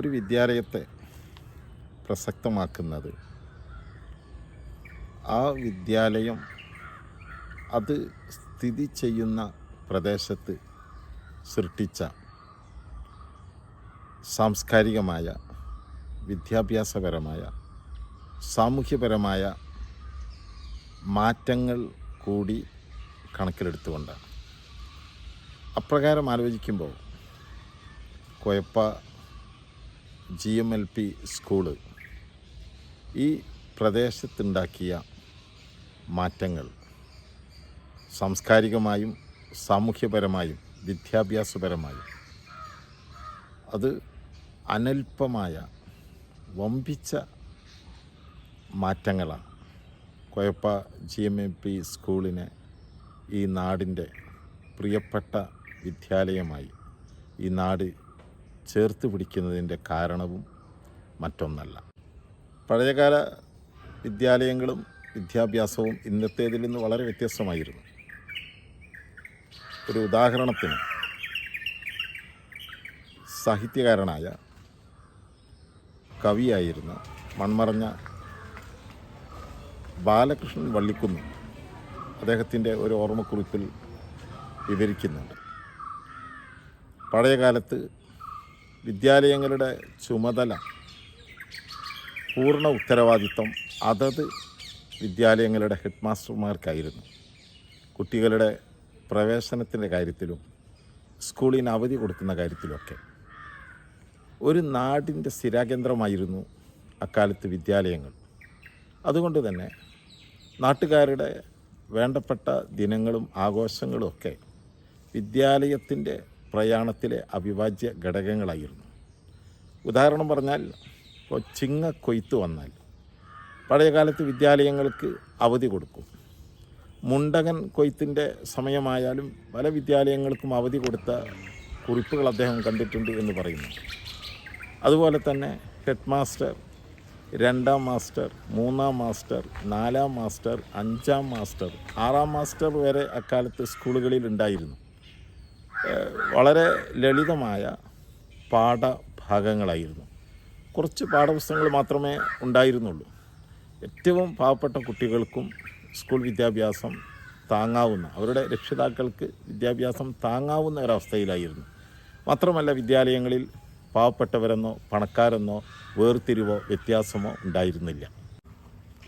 ഒരു വിദ്യാലയത്തെ പ്രസക്തമാക്കുന്നത്. ആ വിദ്യാലയം അത് സ്ഥിതി ചെയ്യുന്ന പ്രദേശത്ത് സൃഷ്ടിച്ച സാംസ്കാരികമായ വിദ്യാഭ്യാസപരമായ സാമൂഹ്യപരമായ മാറ്റങ്ങൾ കൂടി കണക്കിലെടുത്തുകൊണ്ടാണ് അപ്രകാരം ആലോചിക്കുമ്പോൾ Koyappa G M L P school ഈ പ്രദേശത്തുണ്ടാക്കിയ മാറ്റങ്ങൾ സാംസ്കാരികമായും സാമൂഹ്യപരമായും വിദ്യാഭ്യാസപരമായും അത് അനൽപമായ വമ്പിച്ച മാറ്റങ്ങളാണ്. Koyappa G M A P സ്കൂളിനെ ഈ നാടിന്റെ പ്രിയപ്പെട്ട വിദ്യാലയമായി ഈ നാട് ചേർത്ത് പിടിക്കുന്നതിന്റെ കാരണവും മറ്റൊന്നല്ല. പഴയകാല വിദ്യാലയങ്ങളും വിദ്യാഭ്യാസവും ഇന്നത്തേതിൽ നിന്ന് വളരെ വ്യത്യസ്തമായിരുന്നു. ഒരു ഉദാഹരണത്തിന് സാഹിത്യകാരനായ കവിയായിരുന്ന മൺമറഞ്ഞ ബാലകൃഷ്ണൻ വള്ളിക്കുന്ന് അദ്ദേഹത്തിന്റെ ഒരു ഓർമ്മക്കുറിപ്പിൽ വിവരിക്കുന്നുണ്ട്. പഴയകാലത്ത് വിദ്യാലയങ്ങളുടെ ചുമതല പൂർണ ഉത്തരവാദിത്വം അതത് വിദ്യാലയങ്ങളുടെ ഹെഡ് മാസ്റ്റർമാർക്കായിരുന്നു കുട്ടികളുടെ പ്രവേശനത്തിന്റെ കാര്യത്തിലും സ്കൂളിന് അവധി കൊടുക്കുന്ന കാര്യത്തിലുമൊക്കെ. ഒരു നാടിന്റെ സ്ഥിരാകേന്ദ്രമായിരുന്നു അക്കാലത്ത് വിദ്യാലയങ്ങൾ. അതുകൊണ്ട് തന്നെ നാട്ടുകാരുടെ വേണ്ടപ്പെട്ട ദിനങ്ങളും ആഘോഷങ്ങളും ഒക്കെ വിദ്യാലയത്തിന്റെ പ്രയാണത്തിലെ അവിഭാജ്യ ഘടകങ്ങളായിരുന്നു. ഉദാഹരണം പറഞ്ഞാൽ ഇപ്പോൾ ചിങ്ങ കൊയ്ത്ത് വന്നാൽ പഴയകാലത്ത് വിദ്യാലയങ്ങൾക്ക് അവധി കൊടുക്കും. മുണ്ടകൻ കൊയ്ത്തിന്റെ സമയമായാലും പല വിദ്യാലയങ്ങൾക്കും അവധി കൊടുത്ത കുറിപ്പുകൾ അദ്ദേഹം കണ്ടിട്ടുണ്ട് എന്ന് പറയുന്നു. അതുപോലെ തന്നെ ഹെഡ് മാസ്റ്റർ രണ്ടാം മാസ്റ്റർ മൂന്നാം മാസ്റ്റർ നാലാം മാസ്റ്റർ അഞ്ചാം മാസ്റ്റർ ആറാം മാസ്റ്റർ വരെ അക്കാലത്ത് സ്കൂളുകളിൽ ഉണ്ടായിരുന്നു. വളരെ ലളിതമായ പാഠഭാഗങ്ങളായിരുന്നു. കുറച്ച് പാഠപുസ്തകങ്ങൾ മാത്രമേ ഉണ്ടായിരുന്നുള്ളൂ. ഏറ്റവും പാവപ്പെട്ട കുട്ടികൾക്കും സ്കൂൾ വിദ്യാഭ്യാസം താങ്ങാവുന്ന അവരുടെ രക്ഷിതാക്കൾക്ക് വിദ്യാഭ്യാസം താങ്ങാവുന്ന ഒരവസ്ഥയിലായിരുന്നു. മാത്രമല്ല വിദ്യാലയങ്ങളിൽ പാവപ്പെട്ടവരെന്നോ പണക്കാരെന്നോ വേർതിരിവോ വ്യത്യാസമോ ഉണ്ടായിരുന്നില്ല.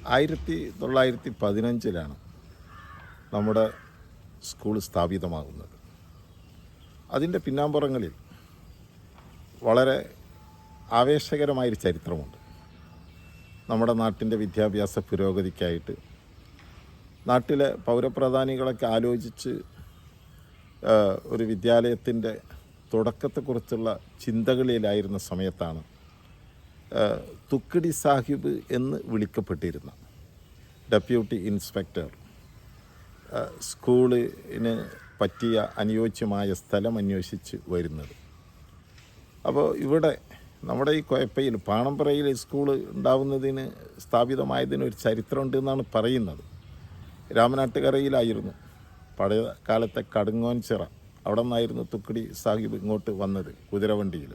ആയിരത്തി തൊള്ളായിരത്തി പതിനഞ്ചിലാണ് നമ്മുടെ സ്കൂൾ സ്ഥാപിതമാകുന്നത്. അതിന്റെ പിന്നാമ്പുറങ്ങളിൽ വളരെ ആവേശകരമായൊരു ചരിത്രമുണ്ട്. നമ്മുടെ നാട്ടിന്റെ വിദ്യാഭ്യാസ പുരോഗതിക്കായിട്ട്. നാട്ടിലെ പൗരപ്രധാനികളൊക്കെ ആലോചിച്ച് ഒരു വിദ്യാലയത്തിന്റെ തുടക്കത്തെക്കുറിച്ചുള്ള ചിന്തകളിലായിരുന്ന സമയത്താണ് തുക്കിടി സാഹിബ് എന്ന് വിളിക്കപ്പെട്ടിരുന്ന ഡെപ്യൂട്ടി ഇൻസ്പെക്ടർ സ്കൂളിന് പറ്റിയ അനുയോജ്യമായ സ്ഥലം അന്വേഷിച്ച് വരുന്നത്. അപ്പോൾ ഇവിടെ നമ്മുടെ ഈ കൊയപ്പയിൽ പാണമ്പ്രയിൽ സ്കൂൾ ഉണ്ടാവുന്നതിന് സ്ഥാപിതമായതിന് ഒരു ചരിത്രമുണ്ട് എന്നാണ് പറയുന്നത്. രാമനാട്ടുകരയിലായിരുന്നു പഴയ കാലത്തെ കടുങ്ങോൻചിറ അവിടെ നിന്നായിരുന്നു തുക്കടി സാഹിബ് ഇങ്ങോട്ട് വന്നത് കുതിരവണ്ടിയിൽ.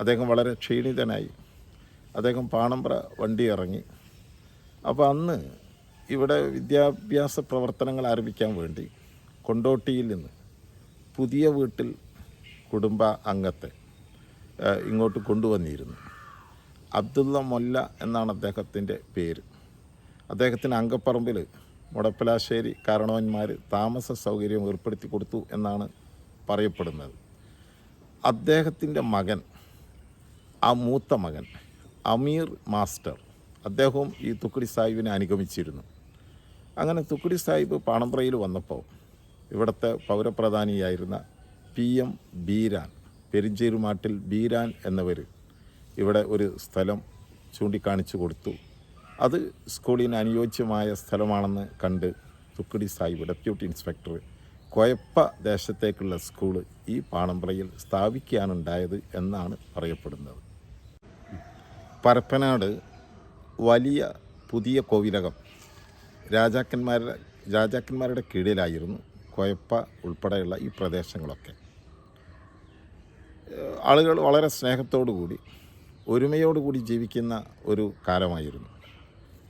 അദ്ദേഹം വളരെ ക്ഷീണിതനായി. അദ്ദേഹം പാണമ്പ്ര വണ്ടി ഇറങ്ങി. അപ്പോൾ അന്ന് ഇവിടെ വിദ്യാഭ്യാസ പ്രവർത്തനങ്ങൾ ആരംഭിക്കാൻ വേണ്ടി കൊണ്ടോട്ടിയിൽ നിന്ന് പുതിയ വീട്ടിൽ കുടുംബ അംഗത്തെ ഇങ്ങോട്ട് കൊണ്ടുവന്നിരുന്നു. അബ്ദുള്ള മൊല്ല എന്നാണ് അദ്ദേഹത്തിന്റെ പേര്. അദ്ദേഹത്തിന് അങ്കപ്പറമ്പിൽ മുടപ്പലാശ്ശേരി കാരണവന്മാർ താമസ സൗകര്യം ഏർപ്പെടുത്തി കൊടുത്തു എന്നാണ് പറയപ്പെടുന്നത്. അദ്ദേഹത്തിന്റെ മകൻ ആ മൂത്ത മകൻ അമീർ മാസ്റ്റർ അദ്ദേഹവും ഈ തുക്കുടി സാഹിബിനെ അനുഗമിച്ചിരുന്നു. അങ്ങനെ തുക്കുടി സാഹിബ് പാണമ്പ്രയിൽ വന്നപ്പോൾ ഇവിടുത്തെ പൗരപ്രധാനിയായിരുന്ന പി എം ബീരാൻ പെരിഞ്ചേരുമാട്ടിൽ ബീരാൻ എന്നവർ ഇവിടെ ഒരു സ്ഥലം ചൂണ്ടിക്കാണിച്ചു കൊടുത്തു. അത് സ്കൂളിന് അനുയോജ്യമായ സ്ഥലമാണെന്ന് കണ്ട് തുക്കുടി സാഹിബ് ഡെപ്യൂട്ടി ഇൻസ്പെക്ടർ കൊയപ്പ ദേശത്തേക്കുള്ള സ്കൂൾ ഈ പാണമ്പ്രയിൽ സ്ഥാപിക്കാനുണ്ടായത് എന്നാണ് പറയപ്പെടുന്നത്. പരപ്പനാട് വലിയ പുതിയ കോവിലകം. രാജാക്കന്മാരുടെ രാജാക്കന്മാരുടെ കീഴിലായിരുന്നു കൊയപ്പ ഉൾപ്പെടെയുള്ള ഈ പ്രദേശങ്ങളൊക്കെ. ആളുകൾ വളരെ സ്നേഹത്തോടു കൂടി ഒരുമയോടുകൂടി ജീവിക്കുന്ന ഒരു കാലമായിരുന്നു.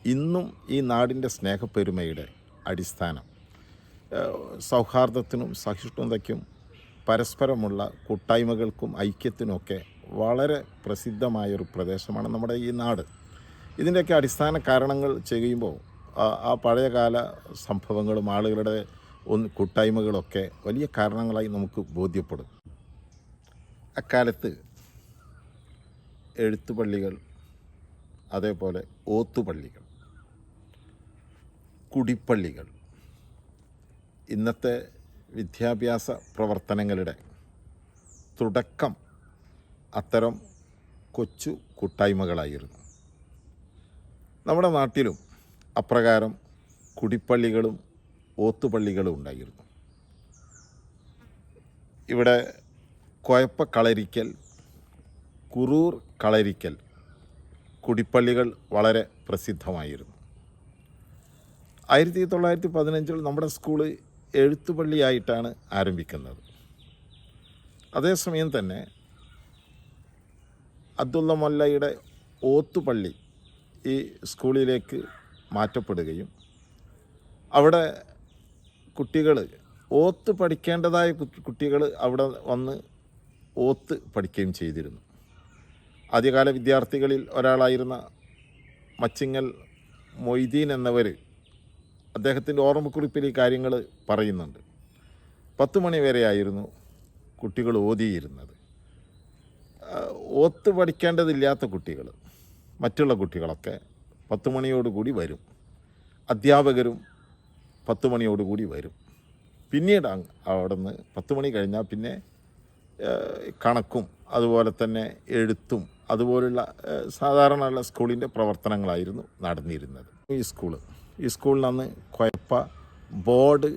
ഇന്നും ഈ നാടിന്റെ സ്നേഹപ്പെരുമയുടെ അടിസ്ഥാനം. സൗഹാർദ്ദത്തിനും സഹിഷ്ണുതയ്ക്കും പരസ്പരമുള്ള കൂട്ടായ്മകൾക്കും ഐക്യത്തിനുമൊക്കെ വളരെ പ്രസിദ്ധമായൊരു പ്രദേശമാണ് നമ്മുടെ ഈ നാട്. ഇതിന്റെയൊക്കെ അടിസ്ഥാന കാരണങ്ങൾ ചെയ്യുമ്പോൾ ആ പഴയകാല സംഭവങ്ങളും ആളുകളുടെ ഒന്ന് കൂട്ടായ്മകളൊക്കെ വലിയ കാരണങ്ങളായി നമുക്ക് ബോധ്യപ്പെടും. അക്കാലത്ത് എഴുത്തുപള്ളികൾ അതേപോലെ ഓത്തുപള്ളികൾ കുടിപ്പള്ളികൾ ഇന്നത്തെ വിദ്യാഭ്യാസ പ്രവർത്തനങ്ങളുടെ തുടക്കം അത്തരം കൊച്ചു കൂട്ടായ്മകളായിരുന്നു. നമ്മുടെ നാട്ടിലും അപ്രകാരം കുടിപ്പള്ളികളും ഓത്തുപള്ളികളും ഉണ്ടായിരുന്നു. ഇവിടെ കുഴപ്പ കളരിക്കൽ കുറൂർ കളരിക്കൽ കുടിപ്പള്ളികൾ വളരെ പ്രസിദ്ധമായിരുന്നു. ആയിരത്തി തൊള്ളായിരത്തി പതിനഞ്ചിൽ നമ്മുടെ സ്കൂൾ എഴുത്തുപള്ളിയായിട്ടാണ് ആരംഭിക്കുന്നത്. അതേസമയം തന്നെ അബ്ദുള്ള മൊല്ലയുടെ ഓത്തുപള്ളി ഈ സ്കൂളിലേക്ക് മാറ്റപ്പെടുകയും അവിടെ കുട്ടികൾ ഓത്ത് പഠിക്കേണ്ടതായ കുട്ടികൾ അവിടെ വന്ന് ഓത്ത് പഠിക്കുകയും ചെയ്തിരുന്നു. ആദ്യകാല വിദ്യാർത്ഥികളിൽ ഒരാളായിരുന്ന മച്ചിങ്ങൽ മൊയ്തീൻ എന്നവർ അദ്ദേഹത്തിന്റെ ഓർമ്മക്കുറിപ്പിൽ ഈ കാര്യങ്ങൾ പറയുന്നുണ്ട്. പത്ത് മണി വരെയായിരുന്നു കുട്ടികൾ ഓതിയിരുന്നത്. ഓത്ത് പഠിക്കേണ്ടതില്ലാത്ത കുട്ടികൾ മറ്റുള്ള കുട്ടികളൊക്കെ പത്ത് മണിയോടുകൂടി വരും. അധ്യാപകരും പത്ത് മണിയോടുകൂടി വരും. പിന്നീട് അവിടെ അവിടുന്ന് പത്ത് മണി കഴിഞ്ഞാൽ പിന്നെ കണക്കും അതുപോലെ തന്നെ എഴുത്തും അതുപോലുള്ള സാധാരണ സാധാരണയുള്ള സ്കൂളിന്റെ പ്രവർത്തനങ്ങളായിരുന്നു നടന്നിരുന്നത്. ഈ സ്കൂൾ ഈ സ്കൂളിൽ അന്ന് കൊയപ്പ ബോർഡ്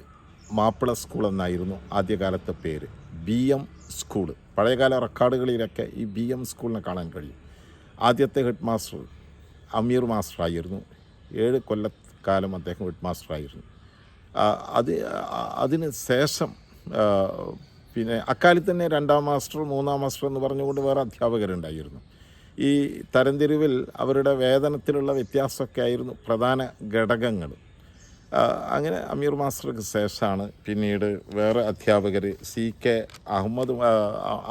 മാപ്പിള സ്കൂൾ എന്നായിരുന്നു ആദ്യകാലത്തെ പേര്. ബി എം സ്കൂൾ പഴയകാല റെക്കോർഡുകളിലൊക്കെ ഈ ബി എം സ്കൂളിനെ കാണാൻ കഴിയും. ആദ്യത്തെ ഹെഡ് മാസ്റ്റർ അമീർ മാസ്റ്ററായിരുന്നു. ഏഴ് കൊല്ലക്കാലം അദ്ദേഹം ഹെഡ് മാസ്റ്ററായിരുന്നു അത് അതിന് ശേഷം പിന്നെ അക്കാലത്ത് തന്നെ രണ്ടാം മാസ്റ്റർ മൂന്നാം മാസ്റ്റർ എന്ന് പറഞ്ഞുകൊണ്ട് വേറെ അധ്യാപകരുണ്ടായിരുന്നു. ഈ തരംതിരിവിൽ അവരുടെ വേതനത്തിലുള്ള വ്യത്യാസമൊക്കെ ആയിരുന്നു പ്രധാന ഘടകങ്ങൾ. അങ്ങനെ അമീർ മാസ്റ്റർക്ക് ശേഷമാണ് പിന്നീട് വേറെ അധ്യാപകർ സി കെ അഹമ്മദ്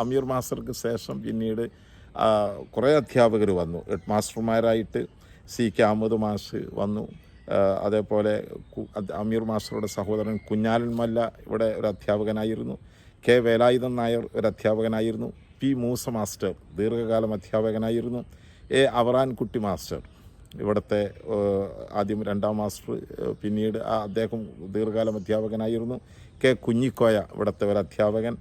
അമീർ മാസ്റ്റർക്ക് ശേഷം പിന്നീട് കുറേ അധ്യാപകർ വന്നു. ഹെഡ് മാസ്റ്റർമാരായിട്ട് സി കെ അഹമ്മദ് മാഷ് വന്നു. അതേപോലെ അമീർ മാസ്റ്ററുടെ സഹോദരൻ കുഞ്ഞാലൻ മല്ല ഇവിടെ ഒരു അധ്യാപകനായിരുന്നു. കെ വേലായുധൻ നായർ ഒരു അധ്യാപകനായിരുന്നു. പി മൂസ മാസ്റ്റർ ദീർഘകാലം അധ്യാപകനായിരുന്നു. എ അവറാൻകുട്ടി മാസ്റ്റർ ഇവിടുത്തെ ആദ്യം രണ്ടാം മാസ്റ്റർ പിന്നീട് അദ്ദേഹം ദീർഘകാലം അധ്യാപകനായിരുന്നു. കെ കുഞ്ഞിക്കോയ ഇവിടുത്തെ ഒരു അധ്യാപകൻ.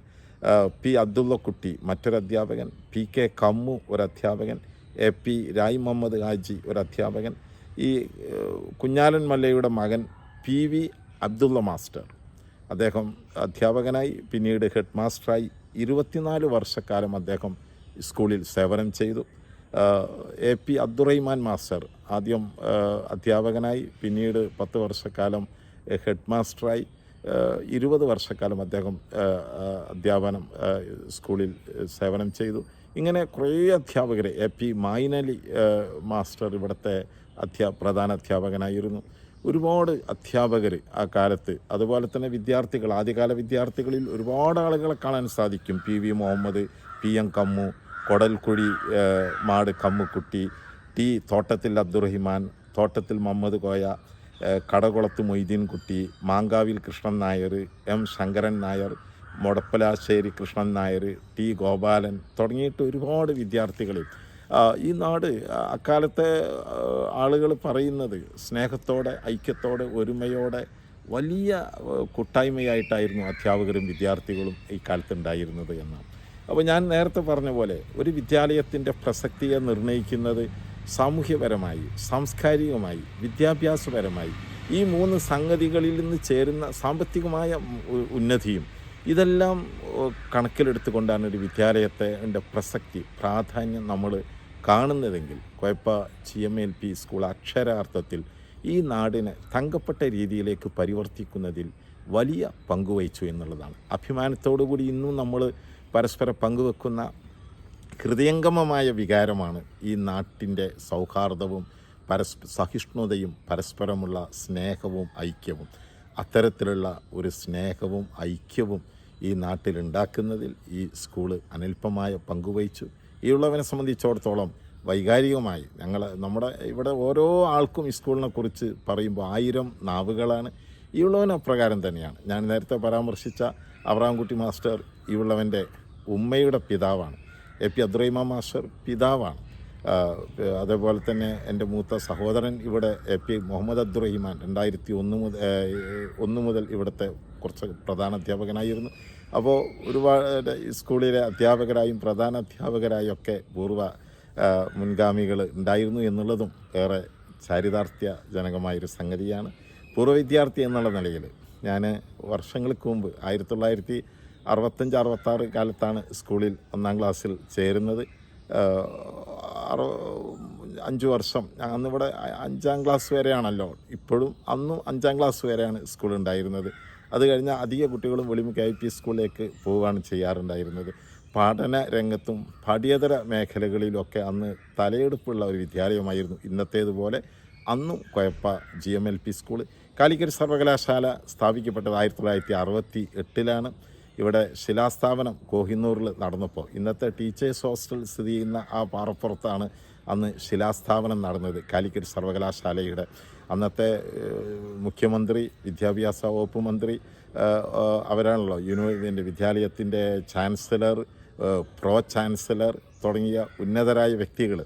പി അബ്ദുള്ളക്കുട്ടി മറ്റൊരു അധ്യാപകൻ. പി കെ കമ്മു ഒരു അധ്യാപകൻ. എ പി രായ് മുഹമ്മദ് ഹാജി ഒരു അധ്യാപകൻ. ഈ കുഞ്ഞാലൻ മല്ലയുടെ മകൻ പി വി അബ്ദുള്ള മാസ്റ്റർ. അദ്ദേഹം അധ്യാപകനായി പിന്നീട് ഹെഡ് മാസ്റ്ററായി ഇരുപത്തിനാല് വർഷക്കാലം അദ്ദേഹം സ്കൂളിൽ സേവനം ചെയ്തു. എ പി അബ്ദുറഹിമാൻ മാസ്റ്റർ ആദ്യം അധ്യാപകനായി പിന്നീട് പത്ത് വർഷക്കാലം ഹെഡ് മാസ്റ്ററായി ഇരുപത് വർഷക്കാലം അദ്ദേഹം അധ്യാപനം സ്കൂളിൽ സേവനം ചെയ്തു. ഇങ്ങനെ കുറേ അധ്യാപകർ എ പി മായിനലി മാസ്റ്റർ ഇവിടുത്തെ അധ്യാ പ്രധാന അധ്യാപകനായിരുന്നു. ഒരുപാട് അധ്യാപകർ ആ കാലത്ത്. അതുപോലെ തന്നെ വിദ്യാർത്ഥികൾ ആദ്യകാല വിദ്യാർത്ഥികളിൽ ഒരുപാട് ആളുകളെ കാണാൻ സാധിക്കും. P V Muhammad P M Kammu Kodalkuzhi മാട് കമ്മുക്കുട്ടി ടി തോട്ടത്തിൽ അബ്ദുറഹിമാൻ തോട്ടത്തിൽ മുഹമ്മദ് കോയ കടകുളത്ത് മൊയ്തീൻ കുട്ടി മാങ്കാവിൽ കൃഷ്ണൻ നായർ എം ശങ്കരൻ നായർ മുടപ്പലാശ്ശേരി കൃഷ്ണൻ നായർ ടി ഗോപാലൻ തുടങ്ങിയിട്ട് ഒരുപാട് വിദ്യാർത്ഥികൾ ആ, ഈ നാട് അക്കാലത്തെ ആളുകൾ പറയുന്നത് സ്നേഹത്തോടെ ഐക്യത്തോടെ ഒരുമയോടെ വലിയ കൂട്ടായ്മയായിട്ടായിരുന്നു അധ്യാപകരും വിദ്യാർത്ഥികളും ഈ കാലത്ത് ഉണ്ടായിരുന്നത് എന്നാണ്. അപ്പോൾ ഞാൻ നേരത്തെ പറഞ്ഞ പോലെ ഒരു വിദ്യാലയത്തിന്റെ പ്രസക്തിയെ നിർണയിക്കുന്നത് സാമൂഹ്യപരമായി സാംസ്കാരികമായി വിദ്യാഭ്യാസപരമായി ഈ മൂന്ന് സംഗതികളിൽ നിന്ന് ചേരുന്ന സാമ്പത്തികമായ ഉന്നതിയും ഇതെല്ലാം കണക്കിലെടുത്തുകൊണ്ടാണ് ഒരു വിദ്യാലയത്തെ പ്രസക്തി പ്രാധാന്യം നമ്മൾ കാണുന്നതെങ്കിൽ Koyappa G M L P school അക്ഷരാർത്ഥത്തിൽ ഈ നാടിനെ തങ്കപ്പെട്ട രീതിയിലേക്ക് പരിവർത്തിക്കുന്നതിൽ വലിയ പങ്കുവഹിച്ചു എന്നുള്ളതാണ്. അഭിമാനത്തോടു കൂടി ഇന്നും നമ്മൾ പരസ്പരം പങ്കുവെക്കുന്ന ഹൃദയംഗമമായ വികാരമാണ് ഈ നാട്ടിന്റെ സൗഹാർദ്ദവും പരസ്പ സഹിഷ്ണുതയും പരസ്പരമുള്ള സ്നേഹവും ഐക്യവും. അത്തരത്തിലുള്ള ഒരു സ്നേഹവും ഐക്യവും ഈ നാട്ടിലുണ്ടാക്കുന്നതിൽ ഈ സ്കൂൾ അനൽപമായ പങ്കുവഹിച്ചു. ഈ സംബന്ധിച്ചിടത്തോളം വൈകാരികമായി ഞങ്ങൾ നമ്മുടെ ഇവിടെ ഓരോ ആൾക്കും ഈ സ്കൂളിനെ കുറിച്ച് പറയുമ്പോൾ ആയിരം നാവുകളാണ്. ഈ ഉള്ളവൻ അപ്രകാരം തന്നെയാണ്. ഞാൻ നേരത്തെ പരാമർശിച്ച അബ്രാംകുട്ടി മാസ്റ്റർ ഈ ഉള്ളവന്റെ ഉമ്മയുടെ പിതാവാണ്. എ പി അദ്രൈമ മാസ്റ്റർ പിതാവാണ്. അതേപോലെ തന്നെ എന്റെ മൂത്ത സഹോദരൻ ഇവിടെ എ പി മുഹമ്മദ് അബ്ദുറഹിമാൻ രണ്ടായിരത്തി ഒന്ന് മുതൽ ഒന്ന് മുതൽ ഇവിടുത്തെ കുറച്ച് പ്രധാന അധ്യാപകനായിരുന്നു. അപ്പോൾ ഒരുപാട് സ്കൂളിലെ അധ്യാപകരായും പ്രധാന അധ്യാപകരായും ഒക്കെ പൂർവ മുൻഗാമികൾ ഉണ്ടായിരുന്നു എന്നുള്ളതും ഏറെ ചാരിതാർത്ഥ്യജനകമായൊരു സംഗതിയാണ്. പൂർവ വിദ്യാർത്ഥി എന്നുള്ള നിലയിൽ ഞാൻ വർഷങ്ങൾക്ക് മുമ്പ് ആയിരത്തി തൊള്ളായിരത്തി അറുപത്തഞ്ച് അറുപത്താറ് കാലത്താണ് സ്കൂളിൽ ഒന്നാം ക്ലാസ്സിൽ ചേരുന്നത്. അറു അഞ്ച് വർഷം അന്നിവിടെ അഞ്ചാം ക്ലാസ് വരെയാണല്ലോ. ഇപ്പോഴും അന്നും അഞ്ചാം ക്ലാസ് വരെയാണ് സ്കൂൾ ഉണ്ടായിരുന്നത്. അത് കഴിഞ്ഞാൽ അധിക കുട്ടികളും വെളിമുക്ക് ഐ പി സ്കൂളിലേക്ക് പോവുകയാണ് ചെയ്യാറുണ്ടായിരുന്നത്. പഠന രംഗത്തും പഠ്യേതര മേഖലകളിലൊക്കെ അന്ന് തലയെടുപ്പുള്ള ഒരു വിദ്യാലയമായിരുന്നു. ഇന്നത്തേതുപോലെ അന്നും Koyappa G M L P school Calicut സർവകലാശാല സ്ഥാപിക്കപ്പെട്ടത് ആയിരത്തി തൊള്ളായിരത്തി അറുപത്തി എട്ടിലാണ് ഇവിടെ ശിലാസ്ഥാപനം കോഹിന്നൂറിൽ നടന്നപ്പോൾ ഇന്നത്തെ ടീച്ചേഴ്സ് ഹോസ്റ്റൽ സ്ഥിതി ചെയ്യുന്ന ആ പാറപ്പുറത്താണ് അന്ന് ശിലാസ്ഥാപനം നടന്നത് കാലിക്കറ്റ് സർവകലാശാലയുടെ. അന്നത്തെ മുഖ്യമന്ത്രി വിദ്യാഭ്യാസ വകുപ്പ് മന്ത്രി അവരാണല്ലോ യൂണിവേഴ്സിന്റെ വിദ്യാലയത്തിന്റെ ചാൻസലർ പ്രോ ചാൻസലർ തുടങ്ങിയ ഉന്നതരായ വ്യക്തികൾ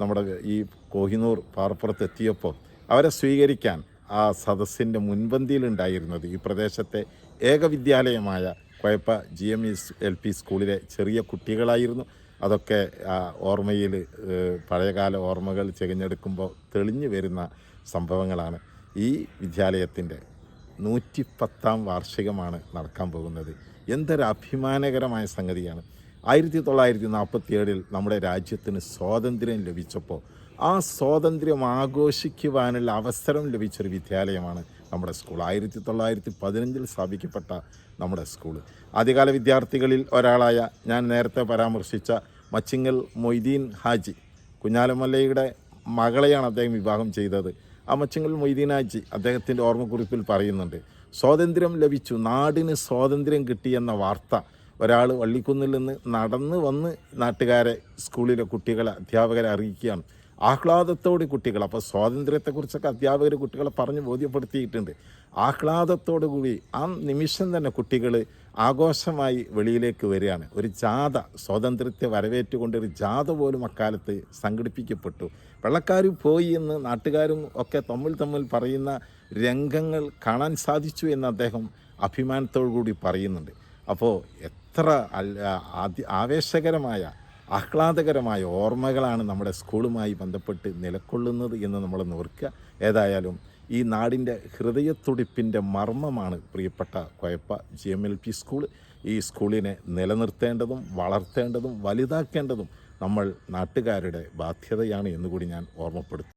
നമ്മുടെ ഈ കോഹിനൂർ പാറപ്പുറത്ത് എത്തിയപ്പോൾ അവരെ സ്വീകരിക്കാൻ ആ സദസ്സിന്റെ മുൻപന്തിയിലുണ്ടായിരുന്നത് ഈ പ്രദേശത്തെ ഏക വിദ്യാലയമായ Kuzhappa G M E L P സ്കൂളിലെ ചെറിയ കുട്ടികളായിരുന്നു. അതൊക്കെ ഓർമ്മയിൽ പഴയകാല ഓർമ്മകൾ ചെകഞ്ഞെടുക്കുമ്പോൾ തെളിഞ്ഞു വരുന്ന സംഭവങ്ങളാണ്. ഈ വിദ്യാലയത്തിന്റെ നൂറ്റിപ്പത്താം വാർഷികമാണ് നടക്കാൻ പോകുന്നത്. എന്തൊരു അഭിമാനകരമായ സംഗതിയാണ്. ആയിരത്തി തൊള്ളായിരത്തി നാൽപ്പത്തി ഏഴിൽ നമ്മുടെ രാജ്യത്തിന് സ്വാതന്ത്ര്യം ലഭിച്ചപ്പോൾ ആ സ്വാതന്ത്ര്യം ആഘോഷിക്കുവാനുള്ള അവസരം ലഭിച്ചൊരു വിദ്യാലയമാണ് നമ്മുടെ സ്കൂൾ. ആയിരത്തി തൊള്ളായിരത്തി പതിനഞ്ചിൽ സ്ഥാപിക്കപ്പെട്ട നമ്മുടെ സ്കൂൾ. ആദ്യകാല വിദ്യാർത്ഥികളിൽ ഒരാളായ ഞാൻ നേരത്തെ പരാമർശിച്ച മച്ചിങ്ങൽ മൊയ്തീൻ ഹാജി കുഞ്ഞാലമല്ലയുടെ മകളെയാണ് അദ്ദേഹം വിവാഹം ചെയ്തത്. ആ മൊയ്തീനാജി അദ്ദേഹത്തിന്റെ ഓർമ്മക്കുറിപ്പിൽ പറയുന്നുണ്ട് സ്വാതന്ത്ര്യം ലഭിച്ചു നാടിന് സ്വാതന്ത്ര്യം കിട്ടിയെന്ന വാർത്ത ഒരാൾ വള്ളിക്കുന്നിൽ നിന്ന് നടന്ന് വന്ന് നാട്ടുകാരെ സ്കൂളിലെ കുട്ടികളെ അധ്യാപകരെ അറിയിക്കുകയാണ്. ആഹ്ലാദത്തോടെ കുട്ടികൾ അപ്പോൾ സ്വാതന്ത്ര്യത്തെക്കുറിച്ചൊക്കെ അധ്യാപകർ കുട്ടികളെ പറഞ്ഞ് ബോധ്യപ്പെടുത്തിയിട്ടുണ്ട്. ആഹ്ലാദത്തോടു കൂടി ആ നിമിഷം തന്നെ കുട്ടികൾ ആഘോഷമായി വെളിയിലേക്ക് വരികയാണ്. ഒരു ജാഥ സ്വാതന്ത്ര്യത്തെ വരവേറ്റുകൊണ്ട് ഒരു ജാഥ പോലും അക്കാലത്ത് സംഘടിപ്പിക്കപ്പെട്ടു. വെള്ളക്കാർ പോയി എന്ന് നാട്ടുകാരും ഒക്കെ തമ്മിൽ തമ്മിൽ പറയുന്ന രംഗങ്ങൾ കാണാൻ സാധിച്ചു എന്ന് അദ്ദേഹം അഭിമാനത്തോടു കൂടി പറയുന്നുണ്ട്. അപ്പോൾ എത്ര ആവേശകരമായ ആഹ്ലാദകരമായ ഓർമ്മകളാണ് നമ്മുടെ സ്കൂളുമായി ബന്ധപ്പെട്ട് നിലകൊള്ളുന്നത് എന്ന് നമ്മൾ നോർക്കുക ഏതായാലും ഈ നാടിന്റെ ഹൃദയത്തുടിപ്പിന്റെ മർമ്മമാണ് പ്രിയപ്പെട്ട Koyappa G M L P school. ഈ സ്കൂളിനെ നിലനിർത്തേണ്ടതും വളർത്തേണ്ടതും വലുതാക്കേണ്ടതും നമ്മൾ നാട്ടുകാരുടെ ബാധ്യതയാണ് എന്നുകൂടി ഞാൻ ഓർമ്മപ്പെടുത്തും